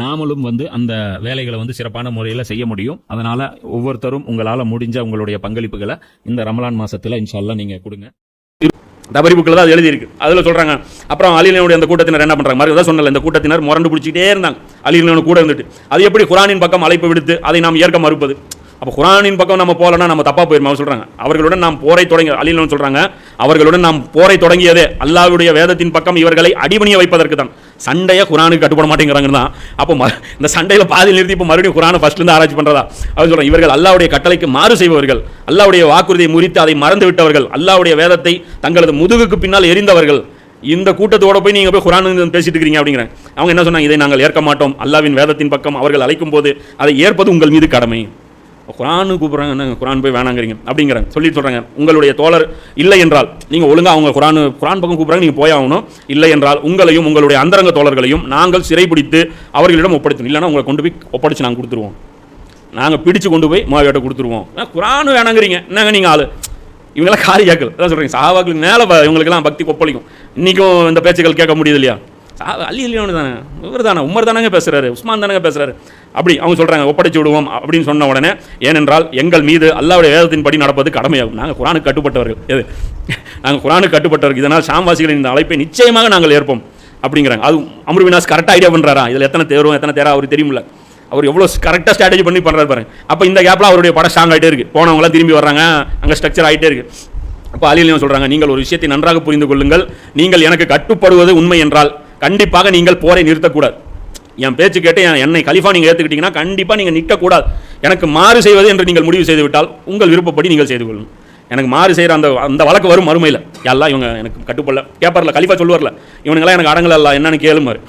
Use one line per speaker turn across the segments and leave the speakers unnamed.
நாமளும் வந்து அந்த வேலைகளை வந்து சிறப்பான முறையில் செய்ய முடியும். அதனால ஒவ்வொருத்தரும் உங்களால் முடிஞ்ச உங்களுடைய பங்களிப்புகளை இந்த ரமலான் மாசத்துல இன்ஷால்லாம் நீங்க கொடுங்க.
தபரி புக்கில் தான் அது எழுதியிருக்கு. அதில் சொல்கிறாங்க அப்புறம் அலிலனுடைய அந்த கூட்டத்தினர் என்ன பண்ணுறாங்க மாதிரி தான் சொன்னல இந்த கூட்டத்தினர் முரண்டு பிடிச்சிக்கிட்டே இருந்தாங்க. அலிலனு கூட இருந்துட்டு. அது எப்படி குரானின் பக்கம் அழைப்பு விடுத்து அதை நாம் ஏற்க மறுப்பது? அப்போ குரானின் பக்கம் நம்ம போகலன்னா நம்ம தப்பாக போயிருமா சொல்கிறாங்க அவர்களுடன் நாம் போரை தொடங்கி அலிலன் சொல்கிறாங்க அவர்களுடன் நாம் போரை தொடங்கியதே அல்லாஹ்வுடைய வேதத்தின் பக்கம் இவர்களை அடிபணிய வைப்பதற்கு தான். சண்டையை குரானுக்கு கட்டுப்பட மாட்டேங்கிறாங்க தான். அப்போ ம- இந்த சண்டையில் பாதியில் நிறுத்தி இப்போ மறுபடியும் குரானை ஃபஸ்ட்லேருந்து ஆராய்ச்சி பண்ணுறதா அவர் சொல்கிறாங்க இவர்கள் அல்லாவுடைய கட்டளைக்கு மாறு செய்பவர்கள். அல்லாவுடைய வாக்குறுதியை முறித்து அதை மறந்து விட்டவர்கள். அல்லாவுடைய வேதத்தை தங்களது முதுகுக்கு பின்னால் எரிந்தவர்கள். இந்த கூட்டத்தோட போய் நீங்கள் போய் குரான் பேசிட்டு இருக்கீங்க அப்படிங்கிறாங்க. அவங்க என்ன சொன்னாங்க? இதை நாங்கள் ஏற்க மாட்டோம். அல்லாவின் வேதத்தின் பக்கம் அவர்கள் அழைக்கும் போது அதை ஏற்பது உங்கள் மீது கடமை. குரானு கூப்பிட்றாங்க என்ன குரான் போய் வேணாங்கிறீங்க. அப்படிங்கிறாங்க. சொல்லி சொல்கிறாங்க உங்களுடைய தோழர் இல்லை என்றால் நீங்கள் ஒழுங்காக அவங்க குரான் குரான் பக்கம் கூப்பிட்றாங்க நீங்கள் போய் ஆகணும். இல்லை என்றால் உங்களையும் உங்களுடைய அந்தரங்க தோழர்களையும் நாங்கள் சிறைபிடித்து அவர்களிடம் ஒப்படைத்தோம். இல்லைன்னா உங்களை கொண்டு போய் ஒப்படைச்சு நாங்கள் கொடுத்துருவோம். நாங்கள் பிடிச்சு கொண்டு போய் மாவியாட்ட கொடுத்துருவோம். குரானு வேணாங்கிறீங்க. என்னங்க நீங்கள் ஆள்? இவங்களாம் காரியாக்கள். அதான் சொல்கிறீங்க சாவாக்களுக்கு மேலே இவங்களுக்கெல்லாம் பக்தி கொப்பளிக்கும். இன்றைக்கும் இந்த பேச்சுக்கள் கேட்க முடியுது இல்லையா? அலி அள்ளி தானே? இவர் தானே? உமர் தானங்க பேசுகிறாரு உஸ்மான் தானங்க பேசுகிறாரு அப்படி அவங்க சொல்கிறாங்க ஒப்படைச்சு விடுவோம் அப்படின்னு சொன்ன உடனே ஏனென்றால் எங்கள் மீது அல்லாவுடைய வேதத்தின்படி நடப்பது கடமையாகும். நாங்கள் குரானுக்கு கட்டுப்பட்டவர்கள். எது? நாங்கள் குரானுக்கு கட்டுப்பட்டவர்கள். இதனால் சாம்வாசிகளின் இந்த அழைப்பை நிச்சயமாக நாங்கள் ஏற்போம் அப்படிங்கிறாங்க. அது அமருவினாஸ் கரெக்டாக ஐடியா பண்ணுறாரா இதில் எத்தனை தேரும் எத்தனை தேரா அவருக்கு தெரியுமில்ல அவர் எவ்வளோ கரெக்டாக ஸ்ட்ராட்டஜி பண்ணி பண்ணுறாரு பாருங்க. அப்போ இந்த கேப்பில் அவருடைய படம் ஸ்ட்ராங் ஆகிட்டே இருக்கு. போனவங்களாம் திரும்பி வர்றாங்க அங்கே ஸ்ட்ரக்சர் ஆகிட்டே இருக்கு. அப்போ அலிலையும் சொல்கிறாங்க நீங்கள் ஒரு விஷயத்தை நன்றாக புரிந்து கொள்ளுங்கள். நீங்கள் எனக்கு கட்டுப்படுவது உண்மை என்றால் கண்டிப்பாக நீங்கள் போரை நிறுத்தக்கூடாது. என் பேச்சு கேட்டு என் என்னை கலிஃபா நீங்கள் ஏற்றுக்கிட்டீங்கன்னா கண்டிப்பாக நீங்கள் நிற்கக்கூடாது எனக்கு மாறு செய்வது என்று நீங்கள் முடிவு செய்து விட்டால் உங்கள் விருப்பப்படி நீங்கள் செய்து கொள்ளும். எனக்கு மாறு செய்கிற அந்த அந்த வழக்கு வரும் மறுமையில். எல்லாம் இவங்க எனக்கு கட்டுப்படல கேட்பார்ல கலிஃபா சொல்லுவார்ல இவனுங்களாம் எனக்கு அடங்கல என்னன்னு கேளுமாரு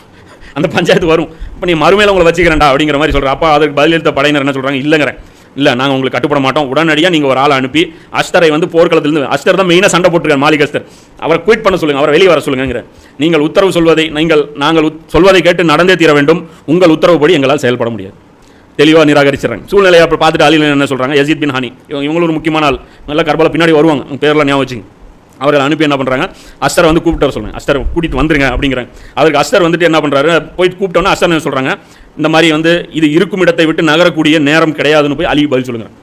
அந்த பஞ்சாயத்து வரும். இப்போ நீ மறுமையில் உங்களை வச்சுக்கிறேன்டா அப்படிங்கிற மாதிரி சொல்கிறேன் அப்போ அதுக்கு பதிலளித்த படையினர் என்ன சொல்கிறாங்க இல்லைங்கிறேன். இல்லை நாங்கள் உங்களுக்கு கட்டுப்பட மாட்டோம். உடனடியாக நீங்கள் ஒரு ஆளை அனுப்பி அஸ்தரை வந்து போர்க்களத்திலிருந்து அஸ்தர் தான் மெயினாக சண்டை போட்டுருக்காரு மாலிக் அஸ்தர் அவரை குயிட் பண்ண சொல்லுங்கள் அவரை வெளியே வர சொல்லுங்கிற நீங்கள் உத்தரவு சொல்வதை நீங்கள் நாங்கள் உத்- சொல்வதை கேட்டு நடந்தே தீர வேண்டும். உங்கள் உத்தரவுப்படி எங்களால் செயல்பட முடியாது. தெளிவாக நிராகரிச்சிடறாங்க சூழ்நிலையை அப்புறம் பார்த்துட்டு அலில் என்ன சொல்கிறாங்க யசீத் பின் ஹானி. இவங்க இவங்களும் ஒரு முக்கியமான ஆள். நல்லா கர்பலா பின்னாடி வருவாங்க. அவங்க ஞாபகம் வச்சுங்க. அவர்கள் அனுப்பி என்ன பண்ணுறாங்க அஸ்தரை வந்து கூப்பிட்டு வர சொல்லுங்கள் அஸ்தர் கூட்டிகிட்டு வந்துருங்க அப்படிங்கிறாங்க அதுக்கு அஸ்தர் வந்துட்டு என்ன பண்ணுறாரு போய் கூப்பிட்டோன்னே அஸ்தர் என்ன சொல்கிறாங்க இந்த மாதிரி வந்து இது இருக்கும் இடத்தை விட்டு நகரக்கூடிய நேரம் கிடையாதுன்னு போய் அலி பதில் சொல்லுங்கள்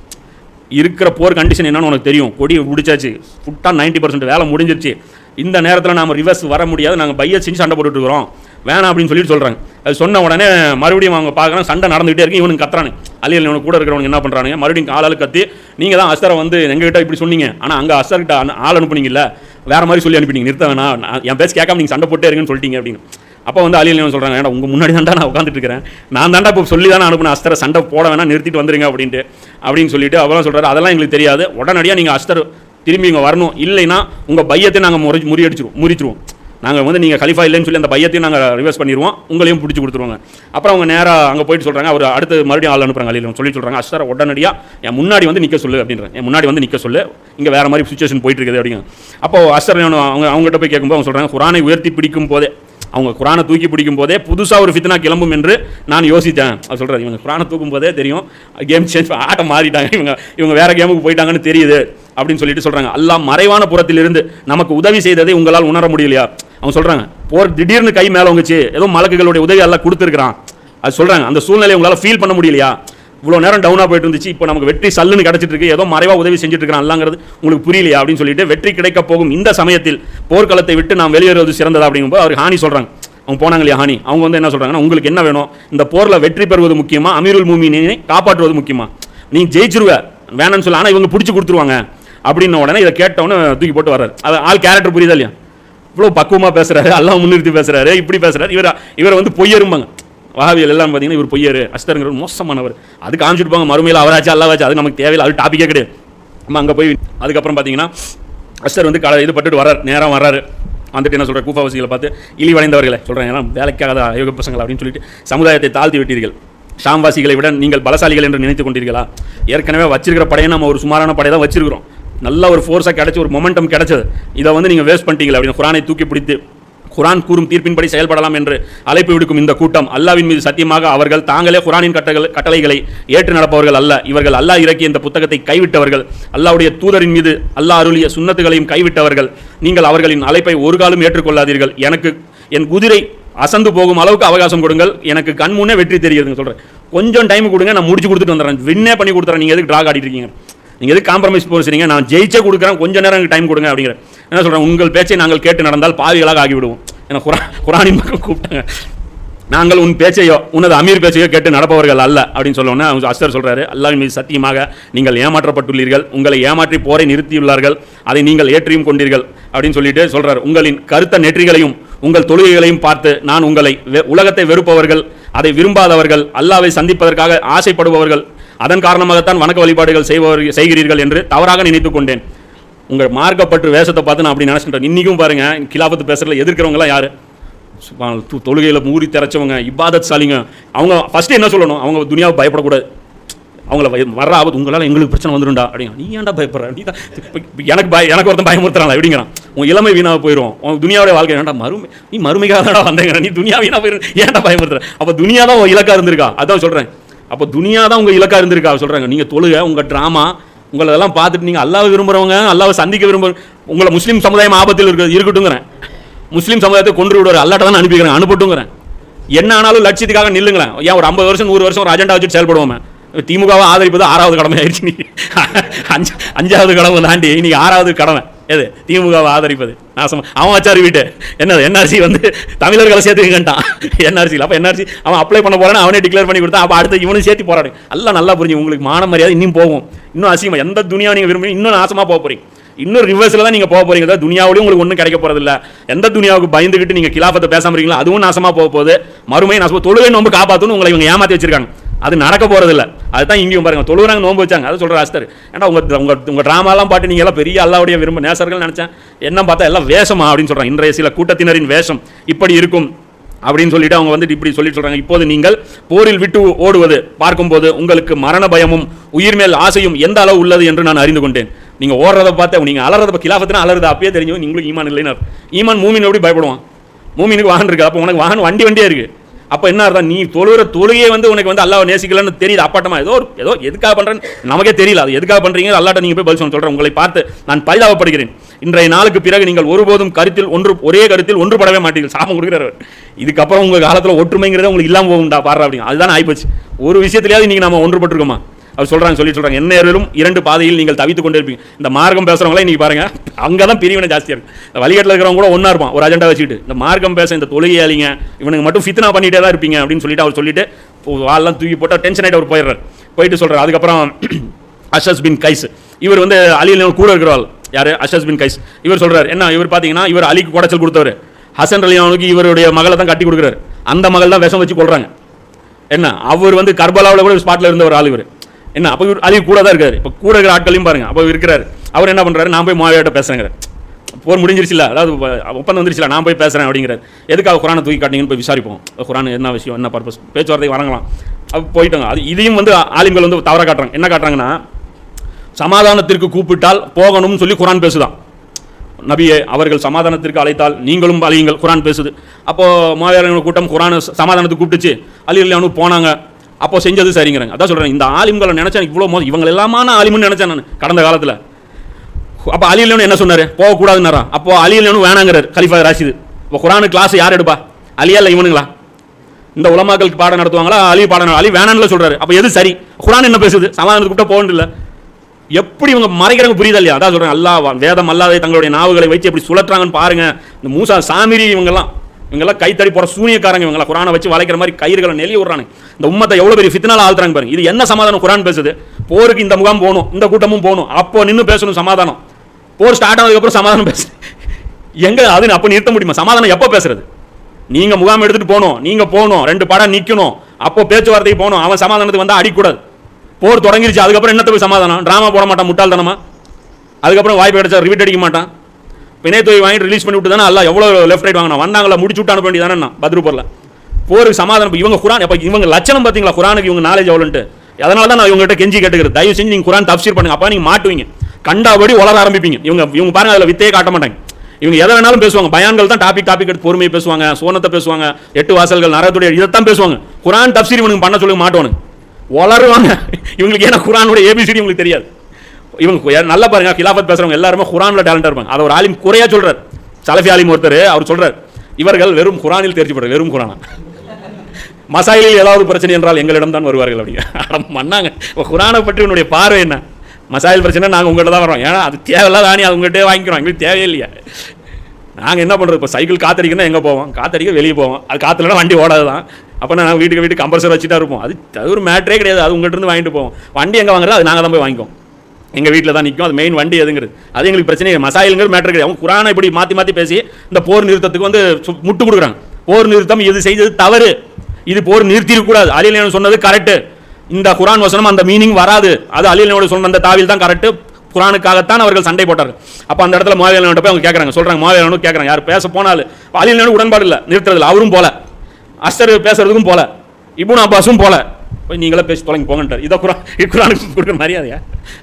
இருக்கிற போர் கண்டிஷன் என்னன்னு உனக்கு தெரியும். கொடி முடிச்சாச்சு. ஃபுட்டாக நைன்ட்டி பர்சன்ட் வேலை முடிஞ்சிருச்சு. இந்த நேரத்தில் நாம் ரிவர்ஸ் வர முடியாது. நாங்கள் பையை செஞ்சு சண்டை போட்டுட்டுருக்குறோம் வேணாம் அப்படின்னு சொல்லிட்டு சொல்கிறாங்க அது சொன்ன உடனே மறுபடியும் அவங்க பார்க்குறாங்க சண்டை நடந்துகிட்டே இருக்கு இவனுக்கு கத்துறானு. அலியல் இவனுக்கு கூட இருக்கிறவனுக்கு என்ன பண்ணுறானுங்க மறுபடியும் ஆளாளு கத்தி நீங்கள் தான் அஸ்தரை வந்து எங்ககிட்ட இப்படி சொன்னீங்க. ஆனால் அங்கே அஸ்தர்கிட்ட ஆள் அனுப்புனீங்கல்ல வேற மாதிரி சொல்லி அனுப்பிட்டீங்க நிறுத்த வேணாம். நான் என் பேச கேட்காம நீங்கள் சண்டை போட்டே இருக்குன்னு சொல்லிட்டீங்க அப்படின்னு. அப்போ வந்து அலியல் என்ன சொல்கிறாங்க ஏன்னா உங்கள் முன்னாடி தான் நான் உட்காந்துட்டு இருக்கிறேன். நான் தாண்டா இப்போ சொல்லி தானே அனுப்பின அஸ்தரை சண்டை போட வேணாம் நிறுத்திட்டு வந்துருங்க அப்படின்ட்டு. அப்படின்னு சொல்லிட்டு அவெல்லாம் சொல்கிறாரு அதெல்லாம் எங்களுக்கு தெரியாது. உடனடியாக நீங்கள் அஸ்தர் திரும்பி இங்கே வரணும். இல்லைன்னா உங்கள் பையத்தை நாங்கள் முறை முறியடிச்சிருவோம் முறிச்சிருவோம். நாங்கள் வந்து நீங்கள் கலிஃபா இல்லைன்னு சொல்லி அந்த பையத்தையும் நாங்கள் ரிவர்ஸ் பண்ணிடுவோம் உங்களையும் பிடிச்சி கொடுத்துருவாங்க. அப்புறம் அவங்க நேராக அங்கே போயிட்டு சொல்கிறாங்க அவர் அடுத்து மறுபடியும் ஆள் அனுப்புறாங்க அலியில். சொல்லி சொல்கிறாங்க அஸ்தர உடனடியாக என் முன்னாடி வந்து நிற்க சொல்லு அப்படின்றாங்க. என் முன்னாடி வந்து நிற்க சொல்லு. இங்கே வேறு மாதிரி சுச்சுவேஷன் போயிட்டு இருக்குது அப்படிங்க. அப்போ அஸ்தர் அவங்க அவங்ககிட்ட போய் கேட்கும்போது அவங்க சொல்கிறாங்க குரானை உயர்த்தி பிடிக்கும் போதே அவங்க குரானை தூக்கி பிடிக்கும் போதே புதுசாக ஒரு ஃபித்னா கிளம்பும் என்று நான் யோசித்தேன். அது சொல்கிறது இவங்க குரானை தூக்கும் போதே தெரியும். கேம் சேஞ்ச் ஆட்டம் மாறிட்டாங்க. இவங்க இவங்க வேறு கேமுக்கு போயிட்டாங்கன்னு தெரியுது. அப்படின்னு சொல்லிட்டு சொல்கிறாங்க எல்லாம் மறைவான புறத்திலிருந்து நமக்கு உதவி செய்ததை உங்களால் உணர முடியலையா? அவங்க சொல்கிறாங்க போர் திடீர்னு கை மேலே வந்துச்சு ஏதோ மலக்குகளுடைய உதவி எல்லாம் கொடுத்துருக்குறான். அது சொல்கிறாங்க அந்த சூழ்நிலையை உங்களால் ஃபீல் பண்ண முடியலையா? இவ்வளோ நேரம் டவுனாக போயிட்டு இருந்துச்சு இப்போ நமக்கு வெற்றி சல்லுன்னு கிடச்சிட்டு இருக்கு ஏதோ மறைவாக உதவி செஞ்சுட்டு உங்களுக்கு புரியலையா அப்படின்னு சொல்லிட்டு வெற்றி கிடைக்க போகும் இந்த சமயத்தில் போர்க்களத்தை விட்டு நாம் வெளியேறுவது சிறந்ததா அப்படிங்கும்போது அவர் ஹானி சொல்கிறாங்க அவங்க போனாங்க இல்லையா ஹானி? அவங்க வந்து என்ன சொல்கிறாங்கன்னா உங்களுக்கு என்ன வேணும்? இந்த போரில் வெற்றி பெறுவது முக்கியமா? அமீருல் மூமினை காப்பாற்றுவது முக்கியமா? நீ ஜெயிச்சிருவ வேணாம்னு சொல்ல ஆனால் இவங்க பிடிச்சி கொடுத்துருவாங்க. அப்படின்ன உடனே இதை கேட்டவொடனே தூக்கி போட்டு வர்றாரு. அது ஆள் கேரக்டர் புரியுதா இல்லையா? இவ்வளோ பக்குவமாக பேசுகிறாரு எல்லாம் முன்னிறுத்தி பேசுகிறாரு இப்படி பேசுகிறாரு இவர் இவரை வந்து பொய்யரும்பாங்க வஹாபியல் எல்லாம் பார்த்தீங்கன்னா இவர் பொய்யரு அஸ்தருங்கிற மோசமானவர். அது காமிச்சிருப்பாங்க மறுமையில் அவராச்சு அல்லாவாச்சு அது நமக்கு தேவையில்லை அது டாப்பிக்கே கிடையாது. நம்ம அங்கே போய் அதுக்கப்புறம் பார்த்தீங்கன்னா அஸ்தர் வந்து கலை இது பட்டுட்டு வர்றார் நேரம் வர்றாரு. வந்துட்டு என்ன சொல்கிறார் கூஃபாவாசிகளை பார்த்து இழிவடைந்தவர்களை சொல்கிறேன் ஏன்னா வேலைக்காக அயோக பசங்கள் அப்படின்னு சொல்லிட்டு சமுதாயத்தை தாழ்த்தி விட்டீர்கள். ஷாம்வாசிகளை விட நீங்கள் பலசாலிகள் என்று நினைத்து கொண்டீர்களா? ஏற்கனவே வச்சிருக்கிற படையை நம்ம ஒரு சுமாரான படையை தான் வச்சிருக்கிறோம். நல்ல ஒரு ஃபோர்ஸாக கிடச்சி ஒரு மொமெண்டம் கிடச்சது. இதை வந்து நீங்கள் வேஸ்ட் பண்ணிட்டீங்களா அப்படின்னு குரானை தூக்கி பிடித்து குரான் கூறும் தீர்ப்பின்படி செயல்படலாம் என்று அழைப்பு விடுக்கும் இந்த கூட்டம் அல்லாவின் மீது சத்தியமாக அவர்கள் தாங்களே குரானின் கட்டளை கட்டளைகளை ஏற்று நடப்பவர்கள் அல்ல. இவர்கள் அல்லாஹ் இறக்கிய இந்த புத்தகத்தை கைவிட்டவர்கள் அல்லாவுடைய தூதரின் மீது அல்லாஹ் அருளிய சுண்ணத்துகளையும் கைவிட்டவர்கள். நீங்கள் அவர்களின் அழைப்பை ஒரு காலம் ஏற்றுக்கொள்ளாதீர்கள். எனக்கு என் குதிரை அசந்து போகும் அளவுக்கு அவகாசம் கொடுங்கள். எனக்கு கண் முன்னே வெற்றி தெரியுதுங்க சொல்கிறேன் கொஞ்சம் டைம் கொடுங்க நான் முடிச்சு கொடுத்துட்டு வந்துடுறேன். வின்னே பண்ணி கொடுத்துறேன். நீங்கள் எதுக்கு ட்ராக் ஆடிட்டு இருக்கீங்க? நீங்கள் எதுக்கு காம்ப்ரமைஸ் போகிறீங்க நான் ஜெயிச்சே கொடுக்குறேன். கொஞ்சம் நேரம் எனக்கு டைம் கொடுங்க அப்படிங்கிற. என்ன சொல்கிறேன் உங்கள் பேச்சை நாங்கள் கேட்டு நடந்தால் பாவிகளாக ஆகிவிடுவோம். ஏன்னா குரா குரானின் பக்கம் கூப்பிட்டாங்க. நாங்கள் உன் பேச்சையோ உனது அமீர் பேச்சையோ கேட்டு நடப்பவர்கள் அல்ல அப்படின்னு சொல்லணும்னா அவங்க அஸ்தர் சொல்கிறாரு அல்லாஹ் மீது சத்தியமாக நீங்கள் ஏமாற்றப்பட்டுள்ளீர்கள். உங்களை ஏமாற்றி போரை நிறுத்தியுள்ளார்கள். அதை நீங்கள் ஏற்றியும் கொண்டீர்கள் அப்படின்னு சொல்லிட்டு சொல்கிறார் உங்களின் கருத்த நெற்றிகளையும் உங்கள் தொழுகைகளையும் பார்த்து நான் உங்களை வெ- உலகத்தை வெறுப்பவர்கள் அதை விரும்பாதவர்கள் அல்லாவை சந்திப்பதற்காக ஆசைப்படுபவர்கள் அதன் காரணமாகத்தான் வணக்க வழிபாடுகள் செய்பவர்கள் செய்கிறீர்கள் என்று தவறாக நினைத்து கொண்டேன். உங்கள் மார்க்கப்பட்டு வேஷத்தை பார்த்து நான் அப்படி நினச்சிட்டேன். இன்றைக்கும் பாருங்க கிலாபத்து பேசுகிறதில் எதிர்க்கிறவங்களாம் யார்? தொழுகையில் மூறி மூடி திரைச்சவங்க இபாதத் சாலிங்க அவங்க ஃபஸ்ட்டு என்ன சொல்லணும்? அவங்க துணியாவை பயப்படக்கூடாது. அவங்கள வர்ற ஆபத்து உங்களால் எங்களுக்கு பிரச்சனை வந்துடும்டா அப்படிங்க. நீ ஏன்டா பயப்படுற? நீ தான் எனக்கு பய எனக்கு ஒருத்தன் பயமுறுத்துறாங்க அப்படிங்கிறான் உன் இளமை வீணாக போயிடும் உன் துனியாவுடைய வாழ்க்கை வேண்டாம் மறுமை நீ மறுமைக்காக தான்டா வந்தேங்கிற. நீ துனியா வீணாக போயிடும் ஏன்டா பயமுறுத்துற? அப்போ துனியா தான் உன் இலக்கா இருந்திருக்கா? அதான் சொல்கிறேன் அப்போ துனியா தான் உங்கள் இலக்கா இருந்திருக்கா? சொல்கிறாங்க நீங்கள் தொழுக உங்கள் ட்ராமா உங்களை எல்லாம் பார்த்துட்டு நீங்கள் அல்லாவை விரும்புகிறவங்க அல்லாவை சந்திக்க விரும்புற உங்களை முஸ்லீம் சமுதாயம் ஆபத்தில் இருக்க இருக்கட்டுங்கிறேன் முஸ்லீம் சமுதாயத்தை கொண்டு விடுவார். அல்லாட்ட தான் அனுப்பிக்கிறேன் அனுப்பட்டுங்கிறேன் என்ன ஆனாலும் லட்சியத்துக்காக நில்லுங்களேன். ஏன் ஒரு ஐம்பது வருஷம் நூறு வருஷம் ஒரு அஜெண்டா வச்சுட்டு செயல்படுவோமே. திமுகவை ஆதரிப்பது ஆறாவது கடமை ஆயிடுச்சு நீ அஞ்சு அஞ்சாவது கடமை தாண்டி இன்னைக்கு ஆறாவது கடமை. எது? திமுகவை ஆதரிப்பது. நாசம் அவன் வச்சாரு வீட்டு. என்னது என்ஆர்சி வந்து தமிழர்களை சேர்த்துக்கிட்டான் என்ஆர்சியில் அப்போ என்ஆர்சி அவன் அப்ளை பண்ண போறான்னு அவனே டிக்ளேர் பண்ணி கொடுத்தான் அப்போ அடுத்து இவனும் சேர்த்து போராடு. எல்லாம் நல்லா புரிஞ்சு உங்களுக்கு மான மரியாதை இன்னும் போகும். இன்னும் அசிங்கமாக எந்த துணியாவை நீங்கள் விரும்பி இன்னும் நாசமாக போக போறீங்க. இன்னும் ரிவர்ஸில் தான் நீங்கள் போக போகிறீங்க அதாவது துனியாவிலையும் உங்களுக்கு ஒன்றும் கிடைக்க போகிறதில்ல எந்த துனியாவுக்கு பயந்துக்கிட்டு நீங்கள் கிலாஃபத்தை பேசாமல் இருக்கீங்களோ அதுவும் நாசமாக போக போகுது. மறுமையை நாசமாக தொழுகை நோம்பு காப்பாற்றணும் உங்களை இவங்க ஏமாற்றி வச்சிருக்காங்க. அது நடக்க போகிறதில்ல அதுதான் இங்கேயும் பாருங்க தொழுகிறாங்க நோன்பு வச்சாங்க. அதை சொல்கிற ஆஸ்தர் ஏன்னா உங்கள் உங்கள் உங்கள் ட்ராமாலாம் பாட்டு நீங்கள் எல்லாம் பெரிய அல்லாவுடைய விரும்ப நேசர்கள் நினச்சேன். என்ன பார்த்தா எல்லாம் வேஷமா அப்படின்னு சொல்கிறாங்க இன்றைய சில கூட்டத்தினரின் வேஷம் இப்படி இருக்கும் அப்படின்னு சொல்லிட்டு அவங்க வந்துட்டு இப்படி சொல்லி சொல்கிறாங்க இப்போது நீங்கள் போரில் விட்டு ஓடுவது பார்க்கும்போது உங்களுக்கு மரண பயமும் உயிர் மேல் ஆசையும் எந்த அளவு உள்ளது என்று நான் அறிந்து கொண்டேன். நீங்கள் ஓடுறத பார்த்து நீங்கள் அலறத கிலாஃபத்தினா அலறது. அப்பயே தெரிஞ்சு நீங்களும் ஈமான் இல்லைன்னு ஈமான் மூமின் எப்படி பயப்படுவான்? மூமினுக்கு வாகன் இருக்கு. அப்போ உனக்கு வாகன் வண்டி வண்டியே இருக்குது அப்போ என்ன அர்த்தம்? நீ தொழுகிற தொழுகையே வந்து உனக்கு வந்து அல்லாஹ் நேசிக்கலன்னு தெரியுது அப்பாட்டமா? ஏதோ ஒரு ஏதோ எதுக்காக பண்றேன்னு நமக்கே தெரியல. அது எதுக்காக பண்றீங்க? அல்லாட்ட நீங்கள் போய் பதில் சொல்ல சொல்கிறேன் உங்களை பார்த்து நான் பரிதாபப்படுகிறேன். இன்றைய நாளுக்கு பிறகு நீங்கள் ஒருபோதும் கருத்தில் ஒன்று ஒரே கருத்தில் ஒன்றுபடவே மாட்டீர்கள். சாபம் கொடுக்குறவர் இதுக்கப்புறம் உங்கள் காலத்தில் ஒற்றுமைங்கிறத உங்களுக்கு இல்லாமல் போகும்டா பாடுற அப்படிங்க அதுதான் ஆயிப்போச்சு. ஒரு விஷயத்துலையாவது நீங்க நம்ம ஒன்றுபட்டிருக்கோமா? அவர் சொல்கிறாங்க சொல்லி சொல்கிறாங்க என்ன நேரிலும் இரண்டு பாதையில் நீங்கள் தவித்துக் கொண்டே இருப்பீங்க. இந்த மார்க்கம் பேசுகிறவங்களே இன்றைக்கி பாருங்கள் அங்கே தான் பிரிவினை ஜாஸ்தியாக இருக்கும் இந்த வழிகாட்டில் இருக்கிறவங்க கூட ஒன்றா இருப்பான் ஒரு அஜெண்டா வச்சுக்கிட்டு. இந்த மார்க்கம் பேச இந்த தொழுகையாளிங்க இவனுக்கு மட்டும் ஃபித்னா பண்ணிகிட்டே தான் இருப்பீங்க அப்படின்னு சொல்லிட்டு அவர் சொல்லிட்டு வால்லாம் தூக்கி போட்டால் டென்ஷன் ஆகிட்டு அவர் போயிடுறாரு. போயிட்டு சொல்கிறார் அதுக்கப்புறம் அஷஸ் பின் கைஸ். இவர் வந்து அலியில் கூட இருக்கிறவாள் யார்? அஷஸ் பின் கைஸ். இவர் சொல்கிறார் என்ன இவர் பார்த்தீங்கன்னா இவர் அலிக்கு குடைச்சல் கொடுத்தவர். ஹசன் அலியானுக்கு இவருடைய மகளை தான் கட்டி கொடுக்குறாரு. அந்த மகள் தான் விஷம் வச்சு கொள்கிறாங்க என்ன? அவர் வந்து கர்பலாவில் கூட ஸ்பாட்டில் இருந்த ஒரு ஆள் இவர். என்ன அப்போ இவர் அலி கூட தான் இருக்காரு. இப்போ கூட இருக்கிற ஆட்களையும் பாருங்க அப்போ இருக்கிறாரு. அவர் என்ன பண்ணுறாரு நான் போய் மாவியாட்ட பேசுறேங்கிறார். போர் முடிஞ்சிருச்சுல அதாவது ஒப்பந்தம் வந்துருச்சுல நான் போய் பேசுகிறேன் அப்படிங்கிறார். எதுக்காக குரானை தூக்கி காட்டிங்கன்னு போய் விசாரிப்போம். குரான் என்ன விஷயம் என்ன பர்பஸ் பேச்சுவார்த்தை வரங்களாம். அப்போ போயிட்டாங்க. அது இதையும் வந்து ஆலிம்கள் வந்து தவற காட்டுறாங்க. என்ன காட்டுறாங்கன்னா சமாதானத்திற்கு கூப்பிட்டால் போகணும்னு சொல்லி குரான் பேசுதான். நபியே அவர்கள் சமாதானத்திற்கு அழைத்தால் நீங்களும் அழியுங்கள் குரான் பேசுது. அப்போது மாவியாளர்கள் கூட்டம் குரான் சமாதானத்துக்கு கூப்பிட்டுச்சு. அழியில் அலியானு போனாங்க. அப்போ செஞ்சது சரிங்கிறாங்க. அதான் சொல்றேன் இந்த ஆலிம்களை நினைச்சேன் இவ்வளோ மோசம். இவங்க எல்லாமான ஆலிம்னு நினைச்சேன் நான் கடந்த காலத்தில். அப்போ அலி என்ன சொன்னார்? போகக்கூடாதுன்னாரா? அப்போ அலி அலியானு வேணாங்கிறார் கலிஃபா ராஷிது. இப்போ குரானு கிளாஸ் யார் எடுப்பா? அலியா இல்லை இவனுங்களா? இந்த உலமாக்களுக்கு பாடம் நடத்துவாங்களா? அலி பாடம் அலி வேணான்னு சொல்றாரு. அப்போ எது சரி? குரான் என்ன பேசுது? சமாதானத்துக்கு கூப்பிட்டா போகணும் எப்படி இவங்க மறைக்கிறாங்க புரியுதா இல்லையா? அதான் சொல்றேன் அல்லா வேதம் அல்லாத தங்களுடைய நாவுகளை வச்சு எப்படி சுழற்றாங்கன்னு பாருங்க. இந்த மூசா சாமிரி இவங்கெல்லாம் இவங்கெல்லாம் கைத்தடி போகிற சூனியக்காரங்க இவங்கெல்லாம் குரானை வச்சு வளைக்கிற மாதிரி கயிறுகளை நெல்லி விடுறாங்க இந்த உம்மத்தை எவ்வளோ பெரிய ஃபித்னால ஆழ்த்துறாங்க பாருங்க. இது என்ன சமாதானம்? குரான் பேசுது. போருக்கு இந்த முகாம் போகணும் இந்த கூட்டமும் போகணும். அப்போ நின்று பேசணும் சமாதானம். போர் ஸ்டார்ட் ஆனதுக்கப்புறம் சமாதானம் பேசு. எங்கே அது அப்போ நிறுத்த முடியுமா? சமாதானம் எப்போ பேசுறது? நீங்கள் முகாம் எடுத்துகிட்டு போகணும் நீங்கள் போகணும் ரெண்டு படம் நிற்கணும் அப்போ பேச்சுவார்த்தைக்கு போகணும். அவன் சமாதானத்துக்கு வந்தால் அடிக்கூடாது. போர் தொடங்கிருச்சு அதுக்கப்புறம் என்னத்தை போய் சமாதானம்? டிராமா போட மாட்டான் முட்டாள்தனமா? அதுக்கப்புறம் வாய்ப்பு கிடைச்சா ரிவிட் அடிக்க மாட்டான். பிணைத்தொகை வாங்கிட்டு ரிலீஸ் பண்ணி விட்டு தானே அல்ல எவ்வளோ லெஃப்ட் ரைட் வாங்கினா? வந்தாங்களா முடிச்சு விட்டு அனுப்ப வேண்டியதானே பத்ரூப்பரில் போருக்கு சமாதானம் இவங்க குரான் இப்போ இவங்க லட்சணம் பார்த்தீங்களா குரானுக்கு இவங்க நாலேஜ் எவ்வளோன்ட்டு அதனால தான் நான் இவங்ககிட்ட கெஞ்சி கேட்டுக்கிறது தயவு செஞ்சு நீங்கள் குரான் தப்சீர் பண்ணுங்க. அப்போ நீங்கள் மாட்டுவீங்க. கண்டாபடி வளர ஆரம்பிப்பீங்க. இவங்க இவங்க பாருங்க அதில் வித்தையே காட்ட மாட்டாங்க. இவங்க எதை வேணாலும் பேசுவாங்க. பயான்கள் தான் டாபிக் டாபிக் எடுத்து பொறுமையை பேசுவாங்க. சோனத்தை பேசுவாங்க. எட்டு வாசல்கள் நரகத்துடைய இதைத்தான் பேசுவாங்க. குரான் தப்சீர் இவனுக்கு பண்ண சொல்லுங்க மாட்டோனுங்க வளருவாங்க இவங்களுக்கு ஏன்னா குரானுடைய ஏபிசிடி உங்களுக்கு தெரியாது. இவங்க நல்லா பாருங்க கிலாஃபத் பேசுறவங்க எல்லாருமே குரான்ல டேலண்டா இருப்பாங்க. அதை ஒரு ஆலிம் குறையா சொல்றாரு. சலஃபி ஆலிம் ஒருத்தர் அவர் சொல்கிறார் இவர்கள் வெறும் குரானில் தேர்ச்சி பெற்ற வெறும் குரானா? மசாயிலில் ஏதாவது பிரச்சனை என்றால் எங்களிடம் தான் வருவார்கள் அப்படிங்க. மண்ணாங்க. இப்போ குரானை பற்றி உன்னுடைய பார்வை என்ன? மசாயில் பிரச்சனை நாங்கள் உங்கள்கிட்ட தான் வரோம் ஏன்னா அது தேவையில்லாத ஆணி அது உங்கள்கிட்ட வாங்கிக்கிறோம். எங்களுக்கு தேவையில்லையா? நாங்கள் என்ன பண்ணுறது இப்போ சைக்கிள் காத்தடிக்கணும் எங்கே போவோம்? காத்தடிக்க வெளியே போவோம். அது காற்றுலனா வண்டி ஓடாது தான் அப்போ நான் வீட்டுக்கு வீட்டுக்கு கம்பல்சரி வச்சுட்டா இருப்போம். அது அது ஒரு மேட்ரே கிடையாது. அது உங்கள்கிட்ட இருந்து வாங்கிட்டு போவோம். வண்டி எங்கே வாங்குறது அது நாங்கள் தான் போய் வாங்கிக்குவோம். எங்கள் வீட்டில் தான் நிற்கும் அது மெயின் வண்டி எதுங்கிறது. அது எங்களுக்கு பிரச்சனை மசாயிலுங்கிற மேட்டர் கிடையாது. அவங்க குரானை இப்படி மாற்றி மாற்றி பேசி இந்த போர் நிறுத்தத்துக்கு வந்து சு- முட்டு கொடுக்குறாங்க. போர் நிறுத்தம் இது செய்தது தவறு. இது போர் நிறுத்திடக்கூடாது. அலிலேனு சொன்னது கரெக்டு இந்த குரான் வசனம் அந்த மீனிங் வராது. அது அலிலேனோட சொன்ன அந்த தாவில் தான் கரெக்டு குரானுக்காகத்தான் அவர்கள் சண்டை போட்டார்கள். அப்போ அந்த இடத்துல மாவியாளனோட போய் அவங்க கேட்குறாங்க சொல்கிறாங்க மாவியாளனும் கேட்குறாங்க யார் பேச போனாலும் அலிலேனோட உடன்பாடு இல்லை. நிறுத்துறதில்ல. அவரும் போல. அஸ்தர் பேசுறதுக்கும் போல. இப்னு அப்பாஸும் போல. போய் நீங்களே பேசி தொலைங்க போங்கன்றார் இதை குரான் குரானுக்கு கொடுக்குற மரியாதையா?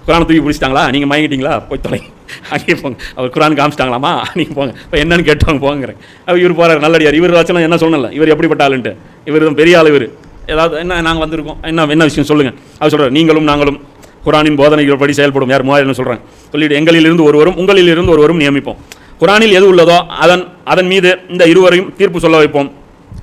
குரானை தூக்கி பிடிச்சிட்டாங்களா? நீங்கள் மயங்கிட்டீங்களா? போய் தொலைங்க. அங்கேயே போங்க. அவர் குரான் காமிச்சிட்டாங்களாமா? நீங்கள் போங்க. இப்போ என்னன்னு கேட்டவங்க போங்கிறேன். அவர் இவர் போகிறார் நல்லடியார். இவர் வச்சனா என்ன சொன்னல இவர் எப்படிப்பட்ட ஆளுன்ட்டு. இவர் தான் பெரிய ஆள் இவர். ஏதாவது என்ன நாங்கள் வந்திருக்கோம். என்ன என்ன விஷயம் சொல்லுங்கள் அவர் சொல்கிறார் நீங்களும் நாங்களும் குரானின் போதனைகள் படி செயல்படும். யார் மூவாயிரம் சொல்கிறாங்க சொல்லிட்டு எங்களிலிருந்து ஒருவரும் உங்களிலிருந்து ஒருவரும் நியமிப்போம். குரானில் எது உள்ளதோ அதன் அதன் மீது இந்த இருவரையும் தீர்ப்பு சொல்ல வைப்போம்.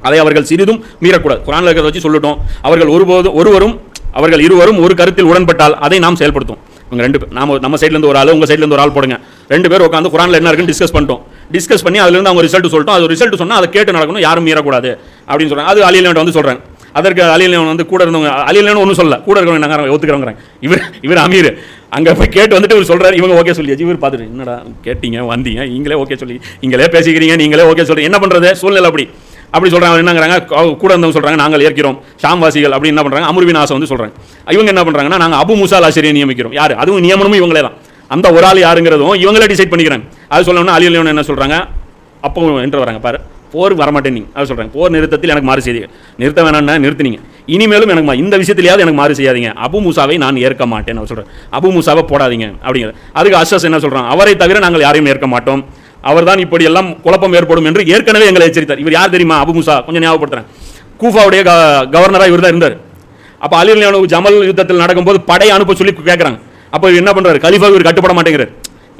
அதை அவர்கள் சிறிதும் மீறக்கூடாது. குரானில் இருக்கிறத வச்சு சொல்லட்டும். அவர்கள் ஒருபோதும் ஒருவரும் அவர்கள் இருவரும் ஒரு கருத்தில் உடன்பட்டால் அதை நாம் செயல்படுத்தும் இவங்க ரெண்டு பேர் நாம நம்ம சைட்லேருந்து ஒரு ஆள் உங்கள் சைட்லேருந்து ஒரு ஆள் போடுங்க. ரெண்டு பேர் உட்காந்து குரானில் என்ன இருக்குன்னு டிஸ்கஸ் பண்ணிட்டோம். டிஸ்கஸ் பண்ணி அதுலேருந்து அவங்க ரிசல்ட் சொல்லிட்டோம். அது ரிசல்ட் சொன்னால் அதை கேட்டு நடக்கணும் யாரும் மீறக்கூடாது அப்படின்னு சொல்கிறாங்க அது அலிலேண்ட் வந்து சொல்கிறேன் அதற்கு அலிலேன் வந்து கூட இருந்தவங்க அலிலேன் ஒன்றும் சொல்லல. கூட இருக்கிறவங்க நாங்கள் ஒத்துக்கிறவங்க இவர் இவர் அமீர். அங்கே போய் கேட்டு வந்துட்டு இவர் சொல்கிறார் இவங்க ஓகே சொல்லியாச்சு. இவர் பார்த்துட்டு என்னடா கேட்டீங்க வந்தீங்க. நீங்களே ஓகே சொல்லி நீங்களே பேசிக்கிறீங்க நீங்களே ஓகே சொல்லி என்ன பண்ணுறது சூழ்நிலை அப்படி. அப்படி சொல்கிறாங்க என்னங்கிறாங்க கூட இருந்தவங்க சொல்கிறாங்க நாங்கள் ஏற்கிறோம். ஷாம்வாசிகள் அப்படி என்ன பண்ணுறாங்க அமர்வின் ஆசை வந்து சொல்கிறாங்க இவங்க என்ன பண்ணுறாங்கன்னா நாங்கள் அபு முசால் ஆசிரியை நியமிக்கிறோம். யார்? அதுவும் நியமனமும் இவங்களே தான். அந்த ஒரு ஆள் யாருங்கிறதும் இவங்களே டிசைட் பண்ணிக்கிறாங்க. அது சொல்லணும்னா அலி அலியோன் என்ன சொல்கிறாங்க அப்போ என்று வராங்க பாரு. போர் வரமாட்டேன் நீங்கள் அது சொல்கிறாங்க போர் நிறுத்தத்தில் எனக்கு மாறு செய்தீங்க. நிறுத்த வேணாம்னா நிறுத்தினீங்க. இனிமேலும் எனக்கு மா- இந்த விஷயத்திலேயாவது எனக்கு மாறு செய்யாதீங்க. அபு மூசாவை நான் ஏற்க மாட்டேன். அவர் சொல்கிறேன் அபு மூசாவை போடாதீங்க. அப்படிங்கிறது. அதுக்கு அசஸ் என்ன சொல்கிறான் அவரை தவிர நாங்கள் யாரையும் ஏற்க மாட்டோம். அவர்தான் இப்படி எல்லாம் குழப்பம் ஏற்படும் என்று ஏற்கனவே எங்களை எச்சரித்தார். இவர் யார் தெரியுமா? அபு மூசா. கொஞ்சம் ஞாபகப்படுத்துறேன். கூஃபாவுடைய கவர்னராக இவர் தான் இருந்தார். அப்போ அலில் ஜமல் யுத்தத்தில் நடக்கும்போது படை அனுப்ப சொல்லி கேட்குறாங்க அப்போ இவர் என்ன பண்றாரு? கலிஃபா இவர் கட்டுப்பட மாட்டேங்கிறார்.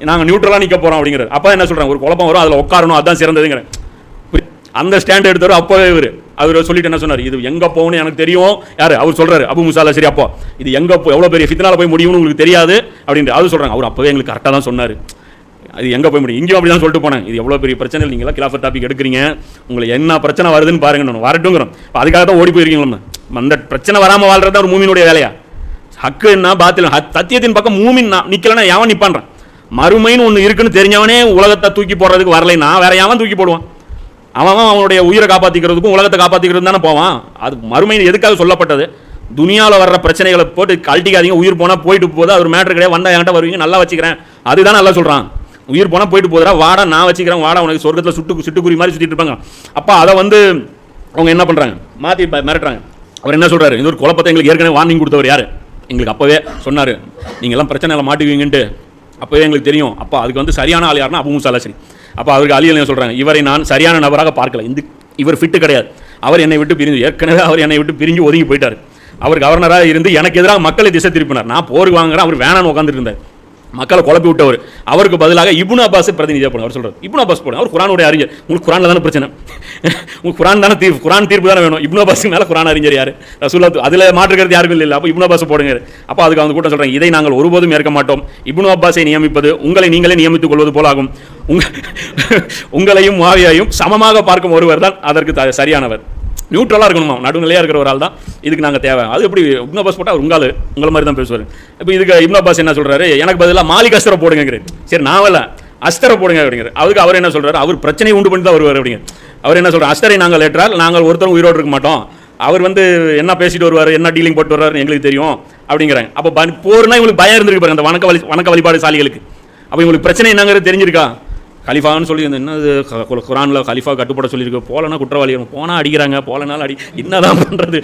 நாங்கள் நியூட்ரலாக நிற்க போகிறோம் அப்படிங்கிறார். அப்போ என்ன சொல்றாங்க? ஒரு குழப்பம் வரும் அதில் உட்காரணும் அதான் சிறந்ததுங்கிறேன் அந்த ஸ்டாண்ட் எடுத்தவர் அப்போவே இவர். அவர் சொல்லிட்டு என்ன சொன்னார்? இது எங்க போகணும் எனக்கு தெரியும். யார்? அவர் சொல்றாரு அபு முசாலா சரி அப்போ. இது எங்கே போ எவ்வளவு பெரிய ஃபித்னால போய் முடியும்னு உங்களுக்கு தெரியாது. அப்படின்ட்டு. அது சொல்றாங்க. அவர் அப்பவே எங்களுக்கு கரெக்டாக தான் சொன்னாரு. அது எங்கே போய் முடியும்? இங்கேயும் அப்படி தான் சொல்லிட்டு போனேன். இது எவ்வளோ பெரிய பிரச்சனை? நீங்களா கிலாஃபர் டாபிக் எடுக்கிறீங்க. உங்களுக்கு என்ன பிரச்சனை வருதுன்னு பாருங்க நான். வரட்டுங்கிறோம் இப்போ அதுக்காக தான் ஓடி போயிருக்கீங்களா அந்த பிரச்சனை வராமல் வாழ்றது தான் ஒரு மூமியினுடைய வேலையா? ஹக்கு என்ன பாத்தில்? சத்தியத்தின் பக்கம் மூமின் நிற்கலன்னா யாவன் நிப்பான்றான்? மறுமைன்னு ஒன்று இருக்குன்னு தெரிஞ்சவனே உலகத்தை தூக்கி போடுறதுக்கு வரலைன்னா வேற யாவன் தூக்கி போடுவான்? அவன் அவனுடைய உயிரை காப்பாற்றிக்கிறதுக்கும் உலகத்தை காப்பாற்றிக்கிறது தானே போவான்? அது மறுமைன்னு எதுக்காக சொல்லப்பட்டது? துனியாவில் வர்ற பிரச்சனைகளை போட்டு கழட்டிக்காதீங்க. உயிர் போனால் போயிட்டு போகுது. அது ஒரு மேட்ரு கிடையாது. வந்தால் என்கிட்ட வருவீங்க. நல்லா வச்சுக்கிறேன். அதுதான் நல்லா சொல்கிறான் உயிர் போனால் போயிட்டு போதுடா வாடா நான் வச்சுக்கிறேன் வாடா உனக்கு சொர்க்கத்தில் சுட்டு சுட்டுக்குருவி மாதிரி சுற்றிட்டு இருப்பாங்க. அப்போ அதை வந்து அவங்க என்ன பண்ணுறாங்க மாற்றி மிரட்டுறாங்க. அவர் என்ன சொல்கிறாரு இந்த ஒரு குழப்பத்தை எங்களுக்கு ஏற்கனவே வார்னிங் கொடுத்தவர் யார்? எங்களுக்கு அப்போவே சொன்னார். நீங்கள்லாம் பிரச்சனையில் மாட்டுவீங்கன்ட்டு அப்போவே எங்களுக்கு தெரியும். அப்போ அதுக்கு வந்து சரியான ஆள் யாருன்னா அபு மூசா அலசரி அப்போ அவருக்கு அலி அலியா சொல்கிறாங்க இவரை நான் சரியான நபராக பார்க்கல. இந்த இவர் ஃபிட்டு கிடையாது. அவர் என்னை விட்டு பிரிஞ்சு ஏற்கனவே அவர் என்னை விட்டு பிரிஞ்சு ஒதுங்கி போயிட்டார். அவர் கவர்னராக இருந்து எனக்கு எதிராக மக்களை திசை திருப்பினார். நான் போருக்கு வாங்குறேன் அவர் வேணான்னு உட்காந்துட்டு இருந்தார். மக்களை குழப்பி விட்டவர். அவருக்கு பதிலாக இப்னு அப்பாஸை பிரதிநிதியாக போடுங்க அவர் சொல்கிறார் இப்னு அப்பாஸ் போடுங்க அவர் குரானுடைய அறிஞர். உங்களுக்கு குரானில் தானே பிரச்சனை? உங்களுக்கு குரான் தானே தீர்ப்பு குரான் தீர்ப்பு தானே வேணும். இப்னு அப்பாஸுக்கு மேலே குரான் அறிஞர் யார்? ரசூல்லா அதில் மாற்றுக்கிறது யாருக்கும் இல்லை. அப்போ இப்னு அப்பாஸ் போடுங்க அப்போ அதுக்கு அவங்க கூட்டம் சொல்கிறேன் இதை நாங்கள் ஒருபோதும் ஏற்க மாட்டோம். இப்னு அப்பாஸை நியமிப்பது உங்களை நீங்களே நியமித்துக் கொள்வது போலாகும். உங்க உங்களையும் மாவியாயும் சமமாக பார்க்கும் ஒருவர் தான் அதற்கு த- சரியானவர். நியூட்ரலாக இருக்கணுமா நடுநிலையாக இருக்கிற ஒரு ஆள் தான். இதுக்கு நாங்கள் தேவை. அது எப்படி இப்னா பாஸ் போட்டால் உங்கால் உங்களை? மாதிரி தான் பேசுவார். இப்போ இதுக்கு இப்னா பாஸ் என்ன சொல்கிறாரு எனக்கு பதிலாக மாலிக் அஸ்தரை போடுங்கிறேன் சரி நாவல அஸ்தரை போடுங்க அப்படிங்கிற அதுக்கு அவர் என்ன சொல்கிறார் அவர் பிரச்சனையை உண்டு பண்ணி தான் வருவார் அப்படிங்க. அவர் என்ன சொல்கிறார் அஸ்தரை நாங்கள் ஏற்றால் நாங்கள் ஒருத்தரும் உயிரோடு இருக்க மாட்டோம். அவர் வந்து என்ன பேசிட்டு வருவார்? என்ன டீலிங் போட்டு வருவாருன்னு எங்களுக்கு தெரியும் அப்படிங்கிறாங்க அப்போ ப- போர்னா இவங்களுக்கு பயம் இருந்திருக்கு பாருங்க. அந்த வணக்க வழி வணக்க வழிபாடு சாலிகளுக்கு. அப்போ இவங்களுக்கு பிரச்சனை என்னங்கிறது தெரிஞ்சிருக்கா? கலிஃபான்னு சொல்லி என்னது என்ன இது கு- கலிஃபா கட்டுப்பட சொல்லியிருக்கு. போலனா குற்றவாளி. போனால் அடிக்கிறாங்க. போலனாலும் அடி என்னதான் பண்ணுறது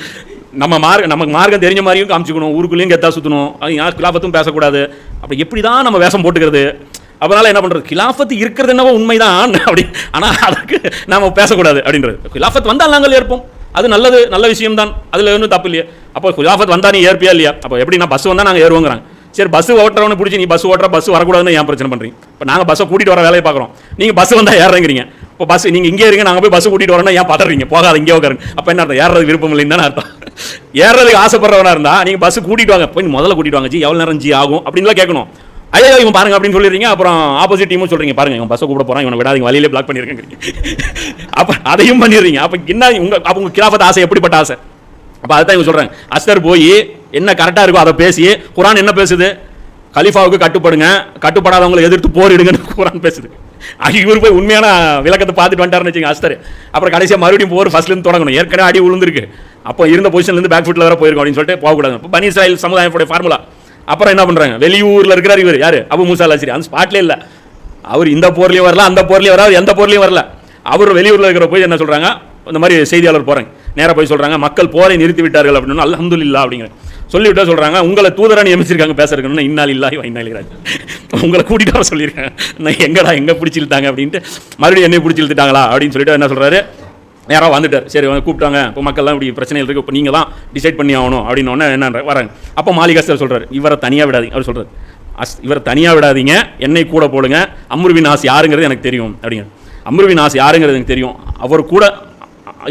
நம்ம மார்க் நமக்கு மார்க்கம் தெரிஞ்ச மாதிரியும் காமிச்சிக்கணும். ஊருக்குள்ளேயும் கெத்தா சுற்றணும் அது யார் கிலாஃபத்தும் பேசக்கூடாது. அப்படி எப்படி தான் நம்ம வேஷம் போட்டுக்கிறது? அதனால என்ன பண்ணுறது கிலாஃபத்து இருக்கிறது என்னவோ உண்மைதான். அப்படி ஆனால் அதுக்கு நாம் பேசக்கூடாது அப்படின்றது. கிலாஃபத் வந்தால் நாங்கள் ஏற்போம். அது நல்லது நல்ல விஷயம் தான் அதில் ஒன்றும் தப்பு இல்லையா. அப்போ குலாஃபத் வந்தால் நீ ஏற்பியா இல்லையா? அப்போ எப்படின்னா பஸ் வந்தால் நாங்கள் ஏறுவோங்கிறாங்க. சரி பஸ் ஓட்டுறவனு பிடிச்சி நீ பஸ் ஓட்டுற பஸ் வரக்கூடாதுன்னு ஏன் பிரச்சனை பண்ணுறீங்க இப்போ நாங்கள் பஸ்ஸை கூட்டிட்டு வர வேலையை பார்க்குறோம். நீங்கள் பஸ் வந்தால் ஏறுறீங்க இப்போ பஸ் நீங்கள் இங்கே இருங்க நாங்கள் போய் பஸ் கூட்டிட்டு வரோம்னா ஏன் பதறீங்க? போகாத இங்கே உட்காருங்க. அப்போ என்ன அர்த்தம்? ஏறது விருப்பம் இல்லைன்னு தானே அர்த்தம். ஏறதுக்கு ஆசைப்படுறவனா இருந்தால் நீங்கள் பஸ் கூட்டிட்டு வாங்க. போய் முதல்ல கூட்டிட்டு வாங்க. ஜி எவ்வளோ நேரம் ஜி ஆகும் அப்படின்லாம் கேட்கணும். ஐயோ இவன் பாருங்க அப்படின்னு சொல்லிடுறீங்க. அப்புறம் ஆப்போசிட் டீமும் சொல்கிறீங்க பாருங்க இவன் பஸ்ஸை கூட போகிறான் இவனை விடாதீங்க வழியிலே பிளாக் பண்ணிருக்கேன். அப்போ அதையும் பண்ணிடுறீங்க. அப்போ என்ன உங்கள் அப்போ உங்கள் கிலாஃபத் ஆசை எப்படிப்பட்ட ஆசை? அப்போ அதுதான் இவங்க சொல்கிறாங்க அஸ்தர் போய் என்ன கரெக்டாக இருக்கோ அதை பேசி குரான் என்ன பேசுது? கலிஃபாவுக்கு கட்டுப்படுங்க. கட்டுப்படாதவங்களை எதிர்த்து போரிடுங்கன்னு குரான் பேசுது. அது இவர் போய் உண்மையான விளக்கத்தை பார்த்துட்டு வந்துட்டாருன்னு வச்சுங்க அஸ்தர். அப்புறம் கடைசியாக மறுபடியும் போர் ஃபஸ்ட்லேருந்து தொடங்கணும். ஏற்கனவே அடி விழுந்துருக்கு அப்போ இருந்த பொசிஷன்லேருந்து பேக் ஃபுட்டில் வர போயிருக்கும் அப்படின்னு சொல்லிட்டு போகக்கூடாது. இப்போ பனி இஸ்ராயல் சமுதாயத்துடைய ஃபார்முலா அப்புறம் என்ன பண்ணுறாங்க வெளியூரில் இருக்கிறார் இவர். யார்? அபு மூசா அலாசிரி அந்த ஸ்பாட்லேயே இல்லை. அவர் இந்த போர்லேயும் வரல அந்த போர்லேயும் வராது எந்த போர்லேயும் வரல. அவர் வெளியூரில் இருக்கிற போய் என்ன சொல்கிறாங்க இந்த மாதிரி செய்தியாளர் போகிறாங்க நேராக போய் சொல்கிறாங்க மக்கள் போரை நிறுத்தி விட்டார்கள் அப்படின்னு இல்லா அப்படிங்கிற. சொல்லிவிட்டா சொல்கிறாங்க உங்களை தூதரா நியமிச்சிருக்காங்க பேசுறதுன்னு இன்னால் இல்லாஹி வைநாளிகிறாங்க உங்களை கூட்டிகிட்டு வர சொல்லியிருக்காங்க. நான் எங்கடா எங்கே பிடிச்சி இழுத்தாங்க? அப்படின்ட்டு மறுபடியும் என்னை பிடிச்சி இழுத்துட்டாங்களா? அப்படின்னு சொல்லிட்டு என்ன சொல்கிறாரு நேராக வந்துட்டார். சரி வந்து கூப்பிட்டாங்க. இப்போ மக்கள்லாம் இப்படி பிரச்சனைகள் இருக்குது இப்போ நீங்கள் தான் டிசைட் பண்ணி ஆகணும் அப்படின்னு ஒன்று என்ன வராங்க. அப்போ மாலிகாஸ்தர் சொல்கிறார் இவரை தனியாக விடாதீங்க. அவர் சொல்கிறார் அஸ் இவரை தனியாக விடாதீங்க. என்னை கூட போடுங்க. அம்ருவின் ஆஸ் யாருங்கிறது எனக்கு தெரியும். அப்படிங்க. அம்ருவின் ஆஸ் யாருங்கிறது எனக்கு தெரியும். அவர் கூட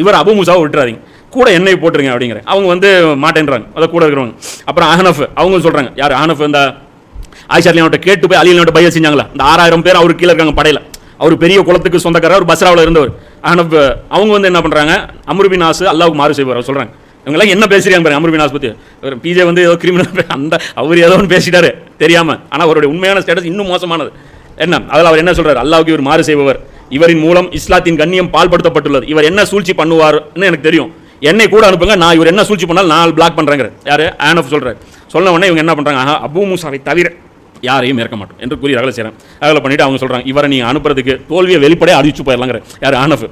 இவர் அபு மூசாவை விட்டுறாதீங்க. கூட எண்ணெய் போட்டுருங்க அப்படிங்கிற. அவங்க வந்து மாட்டேன்றாங்க. அதை கூட இருக்கிறவங்க. அப்புறம் அஹனஃப் அவங்க சொல்றாங்க. யார்? அஹனஃப் இந்த ஆயிஷா கேட்டு போய் அலியனோட பைய செஞ்சாங்களா? இந்த ஆறாயிரம் பேர் அவருக்கு கீழே இருக்காங்க படையில். அவர் பெரிய குளத்துக்கு சொந்தக்காரர் அவர் பஸ்ராவில் இருந்தவர். அஹனஃப் அவங்க வந்து என்ன பண்ணுறாங்க அமருபின் ஆசு அல்லாவுக்கு மாறு செய்வார் அவர் சொல்றாங்க. இவங்கெல்லாம் என்ன பேசுகிறாங்க பாருங்க அம்ருபின் ஆஸ் பிஜே வந்து ஏதோ கிரிமினல் அந்த அவர் ஏதோ ஒன்று பேசிட்டாரு. தெரியாமல் ஆனால் அவருடைய உண்மையான ஸ்டேட்டஸ் இன்னும் மோசமானது. என்ன? அதில் அவர் என்ன சொல்றாரு? அல்லாவுக்கு இவர் மாறு செய்பவர். இவரின் மூலம் இஸ்லாத்தின் கண்ணியம் பால்படுத்தப்பட்டுள்ளது. இவர் என்ன சூழ்ச்சி பண்ணுவார்னு எனக்கு தெரியும். என்னை கூட அனுப்புங்க. நான் இவர் என்ன சூழ்ச்சி பண்ணாலும் நான் பிளாக் பண்ணுறேங்கிற யார்? ஆனஃப் சொல்கிறார் சொன்ன உடனே இவங்க என்ன பண்ணுறாங்க ஆஹா, அபூ மூசாவை தவிர யாரையும் இறக்க மாட்டோம் என்று கூறி அகல செய்கிறேன் அகலை பண்ணிவிட்டு அவங்க சொல்கிறாங்க இவரை நீ அனுப்புறதுக்கு தோல்வியை வெளிப்படையாக அறிவிச்சு போயிடலாங்கிற. யார்? ஆனஃப்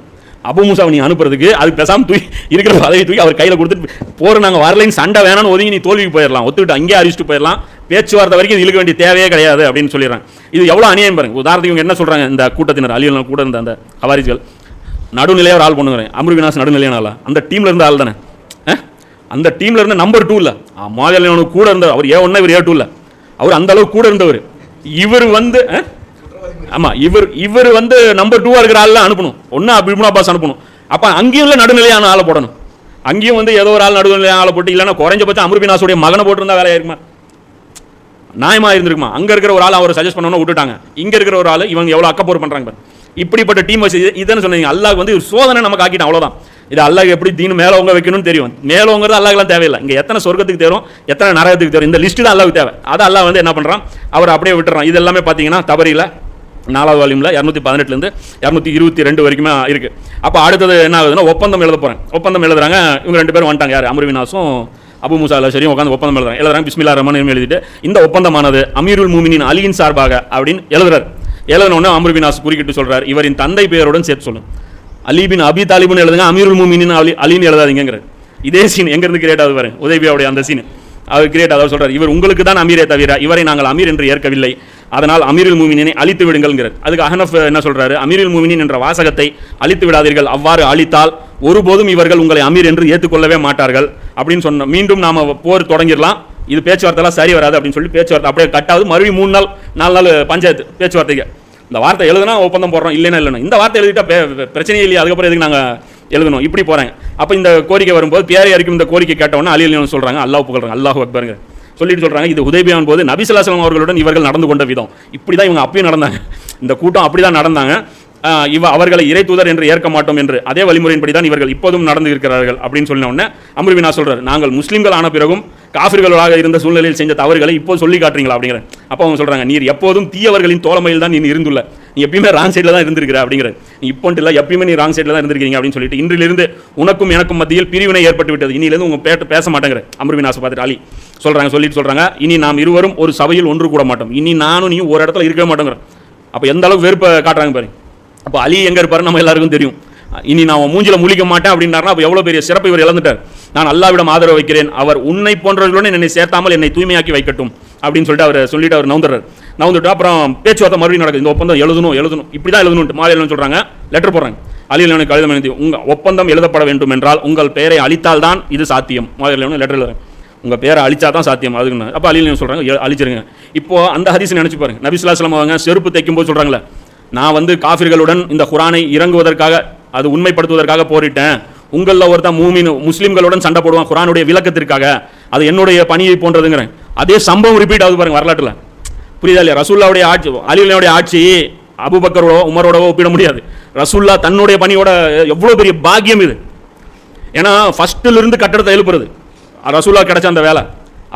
அபு மூசாவை நீ அனுப்புறதுக்கு அது பெசாம தூக்கி இருக்கிற பதவி தூக்கி அவர் கையில் கொடுத்துட்டு போகிற நாங்கள் வரலைன்னு சண்டை வேணாம்னு ஒதுங்கி நீ தோல்விக்கு போயிடலாம். ஒத்துக்கிட்டு அங்கேயே அறிவிச்சுட்டு போயிடலாம். பேச்சுவார்த்தை வரைக்கும் இழுக்க வேண்டிய தேவையே கிடையாது அப்படின்னு சொல்லிடுறாங்க. இது எவ்வளோ அநியாயம் பாருங்க. உதாரணத்துக்கு இவங்க என்ன சொல்கிறாங்க இந்த கூட்டத்தினர் அலியல் கூட இருந்த அந்த அவாரிஜிகள் நடுநிலையாக ஒரு ஆள் பண்ணுங்கிறேன் அருவினாஸ் நடுநிலையான ஆளா? அந்த டீமில் இருந்த ஆள் தானே. அந்த டீமில் இருந்த நம்பர் டூ இல்லை. மாதலியனுக்கு கூட இருந்தவர் அவர் ஏ ஒன்றா இவர் ஏ டூ இல்லை. அவர் அந்த அளவுக்கு கூட இருந்தவர். இவர் வந்து ஆமாம் இவர் இவர் வந்து நம்பர் டூவாக இருக்கிற ஆள்லாம் அனுப்பணும். ஒன்றா அபிமுனா அப்பாஸ் அனுப்பணும். அப்போ அங்கேயும் இல்லை நடுநிலையான ஆளை போடணும். அங்கேயும் வந்து ஏதோ ஒரு ஆள் நடுநிலையான ஆளை போட்டு இல்லைன்னா குறைஞ்சபட்சம் அமருபினாசுடைய மகனை போட்டிருந்தா வேலையா இருக்குமா? நியாயமா இருந்திருக்குமா? அங்க இருக்கிற ஒரு ஆள் அவர் சஜஸ்ட் பண்ணணும் விட்டுட்டாங்க. இங்க இருக்கிற ஒரு ஆள் இவங்க எவ்வளவு அக்கப்போர் பண்றாங்க இப்படிப்பட்ட டீம் வச்சு இதுன்னு சொன்னீங்க. அல்லாஹ் வந்து ஒரு சோதனை நமக்கு ஆக்கிட்டான் அவ்வளோதான் இது அல்லாஹ் எப்படி தீனு மேலவங்க வைக்கணும்னு தெரியும். மேலவங்கிறது அல்லாஹ்லாம் தேவையில்லை. இங்கே எத்தனை சொர்க்கத்துக்கு தேரும்? எத்தனை நரகத்துக்கு தேரும்? இந்த லிஸ்ட்டு தான் அல்லாவுக்கு தேவை. அதை அல்லாஹ் வந்து என்ன பண்ணுறான் அவர் அப்படியே விட்டுறான். இது எல்லாமே பார்த்தீங்கன்னா தபரியில நாலாவது வால்யூமில் இரநூத்தி பதினெட்டுலேருந்து இரநூத்தி இருபத்தி ரெண்டு வரைக்குமே இருக்குது அப்போ அடுத்தது என்ன ஆகுதுன்னா ஒப்பந்தம் எழுத போகிறேன் ஒப்பந்தம் எழுதுறாங்க. இவங்க ரெண்டு பேரும் வந்துட்டாங்க. யார்? அமர்வினாசும் அபு மூசா சரியும் உட்காந்து ஒப்பந்தம் எழுதுறாங்க. எழுதுறாங்க பிஸ்மில்லா ரஹ்மான் எழுதிட்டு இந்த ஒப்பந்தமானது அமீருல் மூமினின் அலியின் சார்பாக அப்படின்னு எழுதுறாரு. எழுதணுன்னு உடனே அமர்வினாஸ் குறுக்கிட்டு சொல்றார் இவரின் தந்தை பெயருடன் சேர்த்து சொல்லும் அலிபின் அபி தாலிபுன்னு எழுதுங்க அமீருல் மூமினின் அலி அலின்னு எழுதாதீங்கிறார் இதே சீன் எங்கேருந்து கிரியேட் ஆகுது பாருங்க உதவியாவுடைய அந்த சீன் அவர் கிரியேட் அதாவது சொல்கிறார் இவர் உங்களுக்கு தான் அமீரே தவிர இவரை நாங்கள் அமீர் என்று ஏற்கவில்லை. அதனால் அமீரில் மூமினினை அழித்து விடுங்கள்ங்கிறார். அதுக்கு அஹனஃப் என்ன சொல்கிறாரு அமீரில் மூமினின் என்ற வாசகத்தை அழித்து விடாதீர்கள். அவ்வாறு அழித்தால் ஒருபோதும் இவர்கள் உங்களை அமீர் என்று ஏற்றுக்கொள்ளவே மாட்டார்கள். அப்படின்னு சொன்ன மீண்டும் நாம போர் தொடங்கிடலாம். இது பேச்சுவார்த்தைலாம் சரி வராது அப்படின்னு சொல்லி பேச்சுவார்த்தை அப்படியே கட்டாவது மறுபடியும் மூணு நாள் நாலு நாள் பஞ்சாயத்து பேச்சுவார்த்தைக்கு. இந்த வார்த்தை எழுதுனா ஒப்பந்தம் போடுறோம் இல்லைன்னா இல்லைன்னா. இந்த வார்த்தை எழுதிட்டா பிரச்சனையே இல்லையா? அதுக்கப்புறம் எதுக்கு நாங்கள் எழுதணும். இப்படி போகிறாங்க அப்போ இந்த கோரிக்கை வரும்போது பேரை இந்த கோரிக்கை கேட்டவொன்னே அலி அலின்னு சொல்கிறாங்க அல்லாஹ் புகழ்றாங்க அல்லாஹ் அக்பருங்க. சொல்லிட்டு சொல்கிறாங்க இது உதயபியான் போது நபிசுல்லாஸ்லாம் அவர்களுடன் இவர்கள் நடந்து கொண்ட விதம். இப்படி தான் இவங்க அப்பயும் நடந்தாங்க. இந்த கூட்டம் அப்படி தான் நடந்தாங்க. இவ அவர்களை இறை தூதர் என்று ஏற்க மாட்டோம் என்று அதே வழிமுறையின்படி தான் இவர்கள் இப்போதும் நடந்து இருக்கிறார்கள் அப்படின்னு சொன்ன உடனே அம்ருபினா சொல்றாரு நாங்கள் முஸ்லீம்கள் ஆன பிறகும் காஃபிர்களாக இருந்த சூழ்நிலையில் செஞ்ச தவறுகளை இப்போ சொல்லி காட்டுறீங்களா? அப்படிங்கிற அப்போ அவங்க சொல்றாங்க நீர் எப்போதும் தீயவர்களின் தோழமையில் தான் நீ இருந்துள்ள. நீ எப்பயுமே ராங் சைடில் தான் இருந்திருக்கிற. அப்படிங்கிற நீ இப்போன்ட்டு இல்லை எப்பயுமே நீ ராங் சைடில் தான் இருந்திருக்கீங்க அப்படின்னு சொல்லிட்டு இன்றிலிருந்து உனக்கும் எனக்கும் மத்தியில் பிரிவினை ஏற்பட்டு விட்டது. இனியிலிருந்து உங்கள் பேட்ட பேச மாட்டேங்கிற. அம்ருபினாசை பார்த்துட்டு அலி சொல்கிறாங்க சொல்லிட்டு சொல்கிறாங்க இனி நாம் இருவரும் ஒரு சபையில் ஒன்று கூட மாட்டோம். இனி நானும் நீ ஒரு இடத்துல இருக்கவே மாட்டேங்கிறேன் அப்போ எந்த அளவுக்கு வெறுப்பை காட்டுறாங்க பாருங்க அப்போ அலி எங்கே இருப்பார் நம்ம எல்லாருக்கும் தெரியும். இனி நான் உன் மூஞ்சில முழிக்க மாட்டேன் அப்படின்னாருன்னா அப்போ எவ்வளோ பெரிய சிறப்பு இவர் இழந்துட்டார். நான் அல்லாவிடம் ஆதரவு வைக்கிறேன். அவர் உன்னை போன்றவர்களுடன் என்னை சேர்த்தாமல் என்னை தூய்மையாக்கி வைக்கட்டும் அப்படின்னு சொல்லிட்டு அவர் சொல்லிட்டு அவர் நவுந்துறாரு நவுந்துட்டு அப்புறம் பேச்சுவார்த்தை மறுபடியும் நடக்குது. இந்த ஒப்பந்தம் எழுதணும் எழுதணும். இப்படி தான் எழுதணும் மாலையில் சொல்கிறாங்க லெட்டர் போடுறாங்க. அலியில் எனக்கு கடிதம் எழுதி உங்க ஒப்பந்தம் எழுதப்பட வேண்டும் என்றால் உங்கள் பெயரை அழித்தால் தான் இது சாத்தியம். மாலையில் லெட்டர் எழுதுறேன் உங்கள் பேரை அழிச்சா தான் சாத்தியம். அதுக்குன்னு அப்போ அலியில் சொல்கிறாங்க அழிச்சிருங்க. இப்போ அந்த ஹதீஸ் நினச்சி பாருங்க. நபிசுல்லாஸ்லாம் அவங்க செருப்பு தைக்கும் போது சொல்றாங்களே நான் வந்து காஃபிர்களுடன் இந்த குரானை இறங்குவதற்காக அது உண்மைப்படுத்துவதற்காக போரிட்டேன். உங்களில் ஒருத்தன் மூமின் முஸ்லீம்களுடன் சண்டை போடுவான் குரானுடைய விளக்கத்திற்காக. அது என்னுடைய பணியை போன்றதுங்கிறேன். அதே சம்பவம் ரிப்பீட் ஆகுது பாருங்க வரலாற்றில். புரியுதா இல்லையா? ரசூல்லாவுடைய ஆட்சி அலிலுடைய ஆட்சி அபுபக்கரோட உமரோடவோ ஒப்பிட முடியாது. ரசூல்லா தன்னுடைய பணியோட எவ்வளோ பெரிய பாக்கியம் இது. ஏன்னா ஃபர்ஸ்ட்ல கட்டடத்தை எழுப்புறது. ரசூல்லா கிடைச்ச அந்த வேலை.